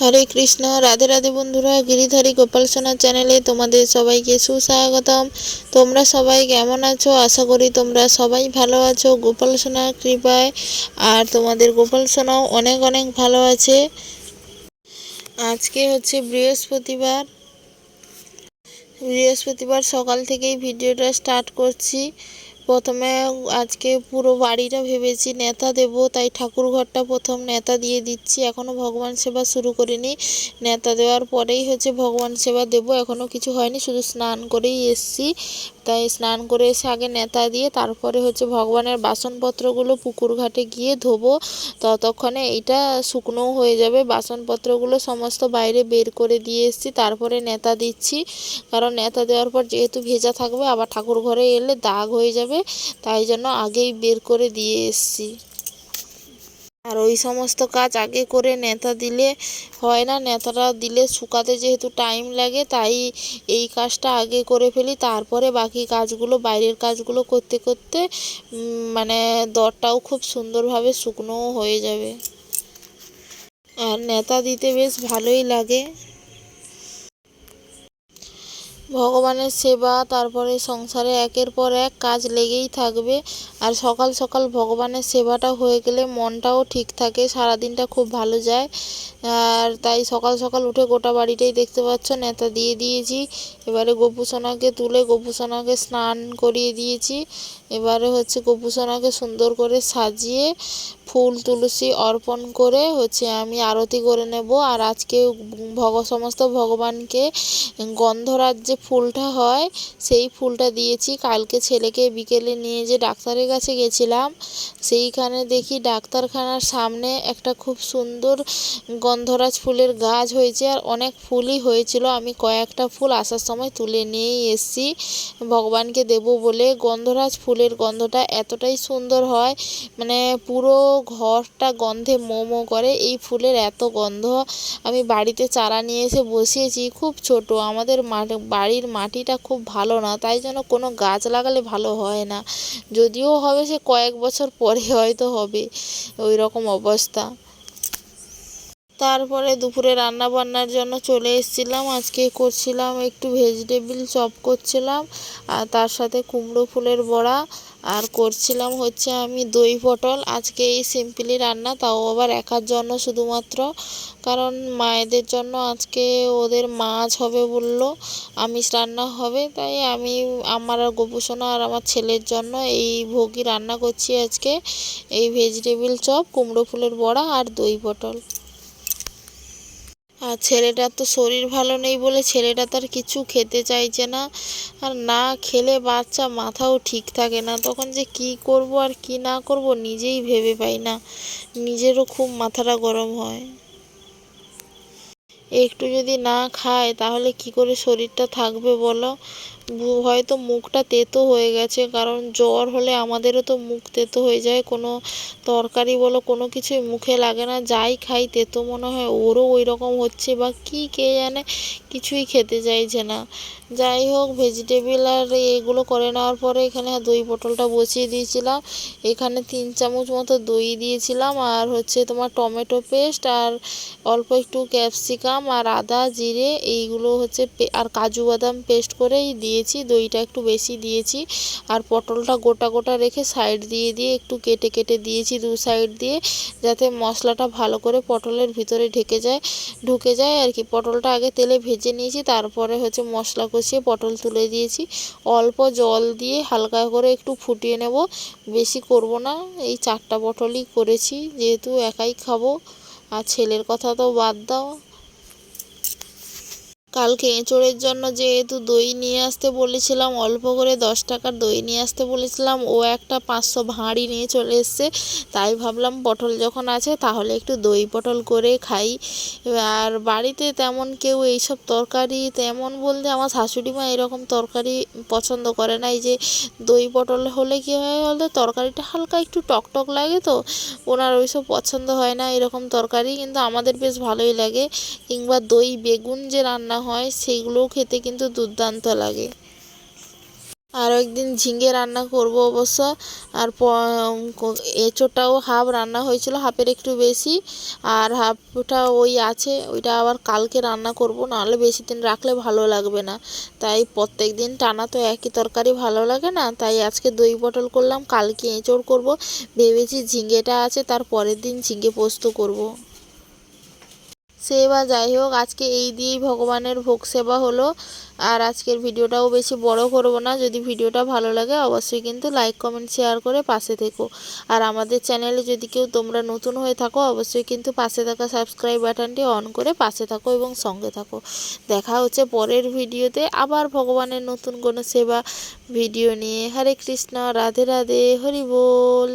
হরে কৃষ্ণ, রাধে রাধে বন্ধুরা, গিরিধারী গোপাল সোনার চ্যানেলে তোমাদের সবাইকে সুস্বাগতম। তোমরা সবাই কেমন আছো? আশা করি তোমরা সবাই ভালো আছো। গোপাল সোনার কৃপায় আর তোমাদের গোপাল সোনাও অনেক অনেক ভালো আছে। আজকে হচ্ছে বৃহস্পতিবার। বৃহস্পতিবার সকাল থেকেই ভিডিওটা স্টার্ট করছি। প্রথমে আজকে পুরো বাড়িটা ভেবেছি নেতা দেব, তাই ঠাকুর ঘরটা প্রথম নেতা দিয়ে দিচ্ছি। এখনও ভগবান সেবা শুরু করিনি। নেতা দেওয়ার পরেই হচ্ছে ভগবান সেবা দেব। এখনও কিছু হয়নি, শুধু স্নান করেই এসছি। তাই স্নান করে এসে আগে নেতা দিয়ে তারপরে হচ্ছে ভগবানের বাসনপত্রগুলো পুকুর ঘাটে গিয়ে ধোবো। ততক্ষণে এইটা শুকনো হয়ে যাবে। বাসনপত্রগুলো সমস্ত বাইরে বের করে দিয়ে এসছি, তারপরে নেতা দিচ্ছি। কারণ নেতা দেওয়ার পর যেহেতু ভেজা থাকবে, আবার ঠাকুর ঘরে এলে দাগ হয়ে যাবে। তাই জন্য আগেই বের করে দিয়ে এসছি। আর ওই সমস্ত কাজ আগে করে নেতা দিলে হয় না নেতাটা দিলে শুকাতে যেহেতু টাইম লাগে, তাই এই কাজটা আগে করে ফেলি, তারপরে বাকি কাজগুলো, বাইরের কাজগুলো করতে করতে মানে দরটাও খুব সুন্দরভাবে শুকনোও হয়ে যাবে। আর নেতা দিতে বেশ ভালোই লাগে। ভগবানের সেবা, তারপরে সংসারে একের পর এক কাজ লেগেই থাকবে। আর সকাল সকাল ভগবানের সেবাটা হয়ে গেলে মনটাও ঠিক থাকে, সারাদিনটা খুব ভালো যায়। আর তাই সকাল সকাল উঠে গোটা বাড়িটাই দেখতে পাচ্ছ, নেতা দিয়ে দিয়েছি। এবারে গোপুসোনাকে তুলে গোপুসোনাকে স্নান করিয়ে দিয়েছি। এবারে হচ্ছে গোপুসোনাকে সুন্দর করে সাজিয়ে ফুল তুলসী অর্পণ করে হচ্ছে আমি আরতি করে নেব। আর আজকে ভগ, সমস্ত ভগবানকে গন্ধরাজ যে ফুলটা হয়, সেই ফুলটা দিয়েছি। কালকে ছেলেকে বিকেলে নিয়ে যে ডাক্তারের কাছে গেছিলাম, সেইখানে দেখি ডাক্তারখানার সামনে একটা খুব সুন্দর গন্ধরাজ ফুলের গাছ হয়েছে। আর অনেক ফুলই হয়েছিল। আমি কয়েকটা ফুল আসার সময় তুলে নিয়েই এসছি। ভগবানকে দেব বলে গন্ধরাজ ফুলের গন্ধটা এতটাই সুন্দর হয় মানে পুরো ঘরটা গন্ধে মোমো করে, এই ফুলের এত গন্ধ। আমি বাড়িতে চারা নিয়ে এসে বসিয়েছি, খুব ছোট। আমাদের বাড়ির মাটিটা খুব ভালো না, তাই জন্য কোনো গাছ লাগালে ভালো হয় না। যদিও হবে সে কয়েক বছর পরে হয়তো হবে ওই রকম অবস্থা। তারপরে দুপুরে রান্না বান্নার জন্য চলে এসেছিলাম। আজকে করছিলাম একটু ভেজিটেবিল চপ করছিলাম, আর তার সাথে কুমড়ো ফুলের বড়া, আর করছিলাম হচ্ছে আমি দই পটল। আজকে এই সিম্পলি রান্না, তাও আবার একার জন্য শুধুমাত্র। কারণ মায়েদের জন্য আজকে ওদের মাছ হবে বলল, আমিষ রান্না হবে, তাই আমি, আমার আর গোপুসোনা আর আমার ছেলের জন্য এই ভোগই রান্না করছি আজকে। এই ভেজিটেবিল চপ কুমড়ো ফুলের বড়া আর দই পটল। আর ছেলেটার তো শরীর ভালো নেই বলে ছেলেটা তার কিছু খেতে চাইছে না। আর না খেলে বাচ্চা মাথাও ঠিক থাকে না। তখন যে কি করব আর কি না করব নিজেই ভেবে পাই না। নিজেরও খুব মাথাটা গরম হয়। একটু যদি না খায় তাহলে কি করে শরীরটা থাকবে বলো? হয়তো মুখটা তেতো হয়ে গেছে, কারণ জ্বর হলে আমাদেরও তো মুখ তেতো হয়ে যায়। কোনো তরকারি বলো, কোনো কিছুই মুখে লাগে না। যাই খাই, তেতো মনে হয় ওরও ওই রকম হচ্ছে বা কী কে জানে, কিছুই খেতে চাইছে না। যাই হোক ভেজিটেবিল আর এগুলো করে নেওয়ার পরে এখানে দই পটলটা বসিয়ে দিয়েছিলাম। এখানে তিন চামচ মতো দই দিয়েছিলাম, আর হচ্ছে তোমার টমেটো পেস্ট, আর অল্প একটু ক্যাপসিকাম, আর আদা, জিরে, এইগুলো হচ্ছে আর কাজু বাদাম পেস্ট করেই দিয়েছি, দইটা একটু বেশি দিয়েছি আর পটলটা গোটা গোটা রেখে সাইড দিয়ে দিয়ে একটু কেটে কেটে দিয়েছি দু সাইড দিয়ে যাতে মশলাটা ভালো করে পটলের ভিতরে ঢেকে যায়, ঢুকে যায় আর কি। পটলটা আগে তেলে ভেজে নিয়েছি, তারপরে হচ্ছে মশলা কষিয়ে পটল তুলে দিয়েছি। অল্প জল দিয়ে হালকা করে একটু ফুটিয়ে নেব, বেশি করব না, এই চারটা পটলই করেছি, যেহেতু একাই খাব। আর ছেলের কথা তো বাদ দাও। কালকে এঁচোড়ের জন্য যেহেতু দই নিয়ে আসতে বলেছিলাম, অল্প করে দশ টাকার দই নিয়ে আসতে বলেছিলাম, ও একটা পাঁচশো ভাঁড়ি নিয়ে চলে এসছে। তাই ভাবলাম পটল যখন আছে তাহলে একটু দই পটল করে খাই। আর বাড়িতে তেমন কেউ এইসব তরকারি তেমন বলতে আমার শাশুড়ি মা এরকম তরকারি পছন্দ করে না। এই যে দই পটল হলে কী হয় বলতে, তরকারিটা হালকা একটু টকটক লাগে তো, ওনার ওইসব পছন্দ হয় না এরকম তরকারি, কিন্তু আমাদের বেশ ভালোই লাগে। কিংবা দই, বেগুন যে রান্না হয় সেইগুলোও খেতে কিন্তু দুর্দান্ত লাগে। আর একদিন ঝিঙে রান্না করব অবশ্য, আর এঁচোড়টাও হাফ রান্না হয়েছিল, হাফের একটু বেশি, আর হাফটা ওই আছে, ওইটা আবার কালকে রান্না করব, নাহলে বেশি দিন রাখলে ভালো লাগবে না। তাই প্রত্যেক দিন টানা তো একই তরকারি ভালো লাগে না, তাই আজকে দই পটল করলাম, কালকে এঁচোড় করব, ভেবেছি ঝিঙেটা আছে, তার পরের দিন ঝিঙে পোস্ত করব। সে বা যাই হোক আজকে এই দিয়েই ভগবানের ভোগ সেবা হলো। আর আজকের ভিডিওটাও বেশি বড় করব না, যদি ভিডিওটা ভালো লাগে অবশ্যই কিন্তু লাইক, কমেন্ট, শেয়ার করে পাশে থেকো। আর আমাদের চ্যানেলে যদি কেউ তোমরা নতুন হয়ে থাকো, অবশ্যই কিন্তু পাশে থাকা সাবস্ক্রাইব বাটনটি অন করে পাশে থাকো এবং সঙ্গে থাকো। দেখা হচ্ছে পরের ভিডিওতে আবার ভগবানের নতুন কোনো সেবা ভিডিও নিয়ে। হরে কৃষ্ণ, রাধে রাধে, হরি বল।